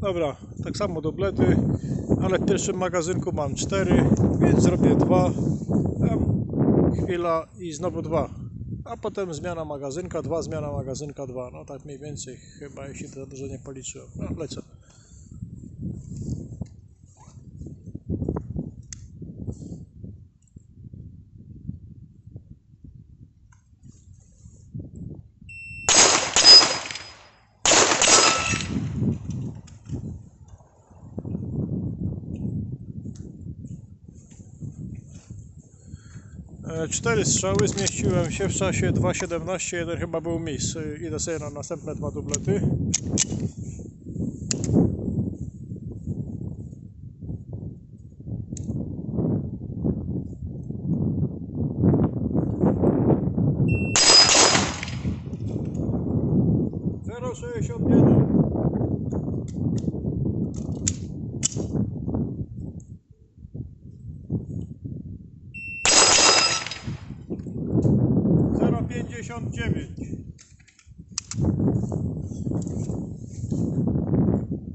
Dobra, tak samo dublety, ale w pierwszym magazynku mam 4, więc zrobię 2. Tam chwila i znowu 2. A potem zmiana magazynka 2, zmiana magazynka 2. No tak mniej więcej, chyba jeśli to dużo nie policzyłem. No lecę. Cztery strzały zmieściłem się w czasie 2.17, jeden chyba był mis. E, Idę sobie na następne dwa dublety. Zero sześćdziesiąt jeden. dziewięć.